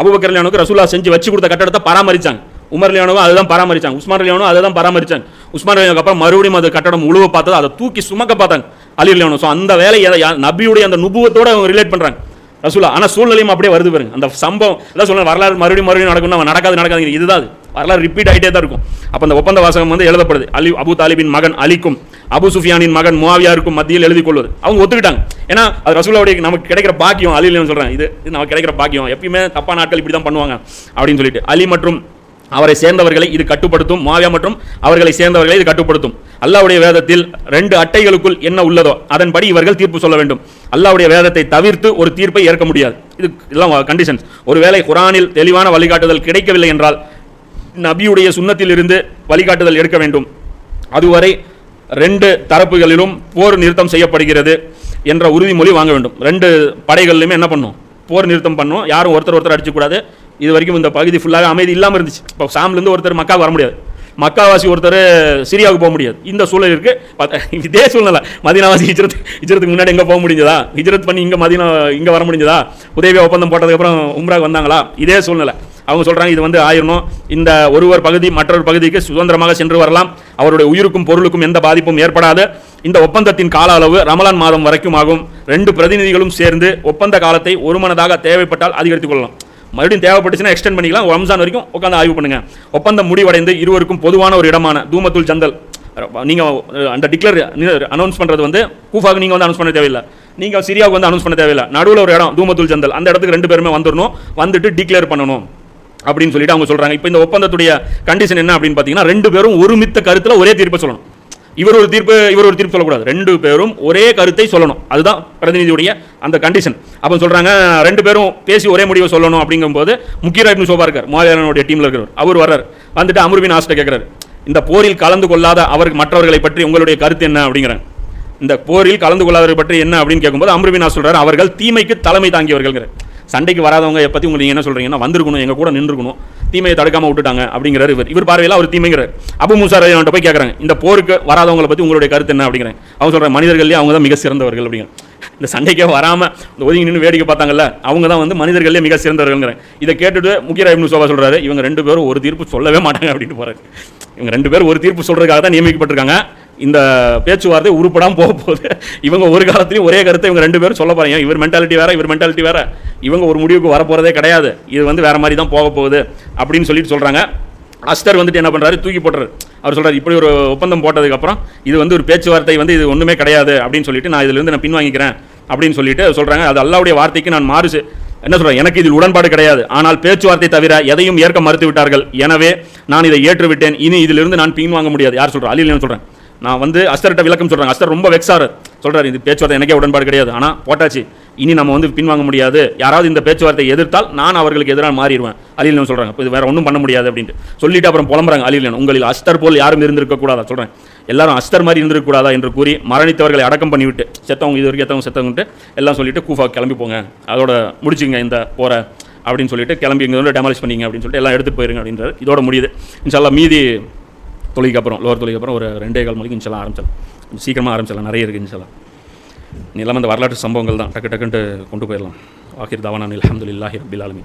அபுபக்கர் எனக்கு ரசூல்லா செஞ்சு வச்சு கொடுத்த கட்டடத்தை பராமரித்தாங்க உமர் லியானுக்கும் அதுதான் பராமரிச்சாங்க. உஸ்மான் லியானும் அதுதான் பராமரிச்சாங்க. உஸ்மான் லியானுக்கு அப்புறம் மறுபடியும் அது கட்டடம் உழுவ பார்த்தது அதை தூக்கி சுமக்க பார்த்தாங்க. அலி லியானோ. ஸோ அந்த வேலையை யா- நபியுடைய அந்த நுபுவத்தோடு அவங்க ரிலேட் பண்ணுறாங்க ரசூலா ஆனால் சூழ்நிலையும் அப்படியே வருது பாருங்க. அந்த சம்பவம் அதான் சொல்ல வரலாறு மறுபடியும் மறுபடியும் நடக்கும் அவன் நடக்காது நடக்காது. இதுதான் அது. வரலாறு ரிப்பீட் ஆகிட்டே தான் இருக்கும். அப்போ அந்த ஒப்பந்த வாசகம் வந்து எழுதப்படுது. அலி அபு தாலிபின் மகன் அலிக்கும் அபு சுஃபியானின் மகன் முவாவியாருக்கும் மத்தியில் எழுதி கொள்வது. அவங்க ஒத்துக்கிட்டாங்க. ஏன்னா அது ரசூலாவுடைய நமக்கு கிடைக்கிற பாக்கியம் அலி சொல்கிறேன் இது இது நமக்கு கிடைக்கிற பாக்கியம். எப்பயுமே தப்பான நாட்கள் இப்படி தான் பண்ணுவாங்க அப்படின்னு சொல்லிட்டு. அலி மற்றும் அவரை சேர்ந்தவர்களை இது கட்டுப்படுத்தும். மாவியா மற்றும் அவர்களை சேர்ந்தவர்களை இது கட்டுப்படுத்தும். அல்லாவுடைய வேதத்தில் ரெண்டு அட்டைகளுக்குள் என்ன உள்ளதோ அதன்படி இவர்கள் தீர்ப்பு சொல்ல வேண்டும். அல்லாவுடைய வேதத்தை தவிர்த்து ஒரு தீர்ப்பை ஏற்க முடியாது. இது எல்லாம் கண்டிஷன்ஸ் ஒருவேளை குரானில் தெளிவான வழிகாட்டுதல் கிடைக்கவில்லை என்றால் நபியுடைய சுண்ணத்தில் இருந்து வழிகாட்டுதல் எடுக்க வேண்டும். அதுவரை ரெண்டு தரப்புகளிலும் போர் நிறுத்தம் செய்யப்படுகிறது என்ற உறுதிமொழி வாங்க வேண்டும். ரெண்டு படைகள்லையுமே என்ன பண்ணும்? போர் நிறுத்தம் பண்ணும். யாரும் ஒருத்தர் ஒருத்தர் அடிச்சுக்கூடாது. இது வரைக்கும் இந்த பகுதி ஃபுல்லாக அமைதி இல்லாமல் இருந்துச்சு. இப்போ சாம்லேருந்து ஒருத்தர் மக்கா வர முடியாது. மக்காவாசி ஒருத்தர் சிரியாவுக்கு போக முடியாது. இந்த சூழல் இருக்குது இதே சூழ்நிலை. மதினாவாசி ஹிஜரத் ஹிஜரத்துக்கு முன்னாடி எங்கே போக முடிஞ்சதா? ஹிஜரத் பண்ணி இங்கே மதினா இங்கே வர முடிஞ்சதா? உதவி ஒப்பந்தம் போட்டதுக்கப்புறம் உம்ராக்கு வந்தாங்களா? இதே சூழ்நிலை. அவங்க சொல்கிறாங்க இது வந்து ஆயிரணும். இந்த ஒருவர் பகுதி மற்றொரு பகுதிக்கு சுதந்திரமாக சென்று வரலாம். அவருடைய உயிருக்கும் பொருளுக்கும் எந்த பாதிப்பும் ஏற்படாது. இந்த ஒப்பந்தத்தின் கால அளவு ரமலான் மாதம் வரைக்கும் ஆகும். ரெண்டு பிரதிநிதிகளும் சேர்ந்து ஒப்பந்த காலத்தை ஒருமனதாக தேவைப்பட்டால் அதிகரித்துக் கொள்ளலாம். மறுபடியும் தேவைப்பட்டுச்சுன்னா எக்ஸ்டெண்ட் பண்ணிக்கலாம். ரம்ஜான் வரைக்கும் உட்காந்து ஆய்வு பண்ணுங்க. ஒப்பந்தம் முடிவடைந்து இருவருக்கும் பொதுவான ஒரு இடமான தூமத்துல் ஜந்தல். நீங்கள் அந்த டிக்ளேர் அனௌன்ஸ் பண்ணுறது வந்து கூஃபாக்கு நீங்கள் வந்து அனௌன்ஸ் பண்ண தேவையில்லை. நீங்கள் சிரியாவுக்கு வந்து அனௌன்ஸ் பண்ண தேவையில்லை. நடுவில் ஒரு இடம் தூமத்துல் ஜந்தல். அந்த இடத்துக்கு ரெண்டு பேருமே வந்துடணும் வந்துட்டு டிக்ளேர் பண்ணணும். அப்படின்னு சொல்லிட்டு அவங்க சொல்கிறாங்க இப்போ இந்த ஒப்பந்தத்துடைய கண்டிஷன் என்ன அப்படின்னு பார்த்தீங்கன்னா ரெண்டு பேரும் ஒருமித்த கருத்தில் ஒரே தீர்ப்பை சொல்லணும். இவர் ஒரு தீர்ப்பு இவர் ஒரு தீர்ப்பு சொல்லக்கூடாது. ரெண்டு பேரும் ஒரே கருத்தை சொல்லணும். அதுதான் பிரதிநிதியுடைய அந்த கண்டிஷன் அப்போ சொல்கிறாங்க ரெண்டு பேரும் பேசி ஒரே முடிவை சொல்லணும் அப்படிங்கும்போது முக்கிய இப்னு சோபா இருக்கார் மாவியானுடைய டீமில் இருக்கிறவர். அவர் வர்றார். வந்துட்டு அமர்வின் ஆஸ்டர் கேட்குறாரு இந்த போரில் கலந்து கொள்ளாத அவர் மற்றவர்களை பற்றி உங்களுடைய கருத்து என்ன அப்படிங்கிறாங்க இந்த போரில் கலந்து கொள்ளாதவர்கள் பற்றி என்ன அப்படின்னு கேட்கும்போது அம்ருபினா சொல்கிறார் அவர்கள் தீமைக்கு தலைமை தாங்கியவர்கள் சண்டைக்கு வராதவங்க பத்தி உங்களுக்கு என்ன சொல்கிறீங்கன்னா வந்திருக்கணும் எங்கள் கூட நின்றுக்கணும் தீமையை தடுக்காம விட்டுட்டாங்க அப்படிங்கிறார் இவர். இவர் பார்வையில் அவர் தீமைங்கிறார். அபு மூசார் அவன்கிட்ட போய் கேட்குறாங்க இந்த போருக்கு வராதவங்களை பற்றி உங்களுடைய கருத்து என்ன? அப்படிங்கிறேன் அவங்க சொல்கிற மனிதர்கள்லேயே அவங்க தான் மிக சிறந்தவர்கள் அப்படிங்கிற இந்த சண்டைக்கே வராமல் இந்த ஒதுங்கி நின்று வேடிக்கை பார்த்தாங்கல்ல அவங்க தான் வந்து மனிதர்களே மிக சிறந்தவர்கள்ங்கிறேன் இதை கேட்டுட்டு முக்கிய இப்னு சோபா சொல்கிறாரு இவங்க ரெண்டு பேரும் ஒரு தீர்ப்பு சொல்லவே மாட்டாங்க அப்படின்னு போகிறாரு இவங்க ரெண்டு பேரும் ஒரு தீர்ப்பு சொல்கிறதுக்காக தான் நியமிக்கப்பட்டிருக்காங்க. இந்த பேச்சுவார்த்தை உருப்படாம போக போகுது. இவங்க ஒரு காலத்துலையும் ஒரே கருத்தை இவங்க ரெண்டு பேரும் சொல்ல போகிறீங்க இவர் மென்டாலிட்டி வேற இவர் மென்டாலிட்டி வேற. இவங்க ஒரு முடிவுக்கு வர கிடையாது. இது வந்து வேற மாதிரி தான் போக போகுது அப்படின்னு சொல்லிட்டு சொல்கிறாங்க அஸ்தர் வந்துட்டு என்ன பண்ணுறாரு தூக்கி போட்டுறாரு அவர் சொல்கிறார் இப்படி ஒரு ஒப்பந்தம் போட்டதுக்கப்புறம் இது வந்து ஒரு பேச்சுவார்த்தை வந்து இது ஒன்றுமே கிடையாது அப்படின்னு சொல்லிட்டு நான் இதுல இருந்து நான் பின்வாங்கிக்கிறேன் அப்படின்னு சொல்லிட்டு சொல்கிறாங்க அது அல்லாவுடைய வார்த்தைக்கு நான் மாறுச்சு. என்ன சொல்கிறேன் எனக்கு இதில் உடன்பாடு கிடையாது. ஆனால் பேச்சுவார்த்தை தவிர எதையும் ஏற்க மறுத்து விட்டார்கள் எனவே நான் இதை ஏற்றுவிட்டேன். இனி இதிலிருந்து நான் பின் வாங்க முடியாது. யார் சொல்றா அலில் சொல்கிறேன் நான் வந்து அஸ்தர்கிட்ட விளக்கம் சொல்கிறாங்க அஸ்தர் ரொம்ப வெக்ஸாரு சொல்கிறார் இது பேச்சுவார்த்தை எனக்கே உடன்பாடு கிடையாது. ஆனால் போட்டாச்சு. இனி நம்ம வந்து பின்வாங்க முடியாது. யாராவது இந்த பேச்சுவார்த்தையை எதிர்த்தால் நான் அவர்களுக்கு எதிராக மாறிடுவேன். அலில் சொல்கிறாங்க இப்போ இது வேறு ஒன்றும் பண்ண முடியாது அப்படின்ட்டு. சொல்லிட்டு அப்புறம் புலம்புறாங்க அலில் உங்களில் அஸ்தர் போல் யாரும் இருந்திருக்கக்கூடாதா சொல்கிறேன் எல்லாரும் அஸ்தர் மாதிரி இருந்திருக்க கூடாதா என்று கூறி மரணித்தவர்களை அடக்கம் பண்ணிவிட்டு செத்தவங்க இது வரைக்கும் எத்தவங்க செத்தவங்கட்டு எல்லாம் சொல்லிட்டு கூஃபா கிளம்பி போங்க. அதோட முடிச்சுங்க இந்த போகிற அப்படின்னு சொல்லிட்டு கிளம்பி இங்கே வந்து டெமாலிஷ் பண்ணிங்க அப்படின்னு சொல்லிட்டு எல்லாம் எடுத்துகிட்டு போயிருங்க அப்படின்றது இதோட முடியுது. இன்ஷால்லா மீதி தொழிலுக்கு அப்புறம் லோவர் தொழிலுக்கு அப்புறம் ஒரு ரெண்டே கால் மணிக்கு இன்ச்சலாம் ஆரம்பிச்சிடலாம். கொஞ்சம் சீக்கிரமாக ஆரம்பிச்சலாம் நிறைய இருக்குது இன்ச்சலாம் நீ எல்லாம் அந்த வரலாற்று சம்பவங்கள் தான். டக்கு டக்குன்ட்டு கொண்டு போயிடலாம். ஆகிர் தவானான் அல்ஹம்துலில்லாஹி ரபில் ஆலமி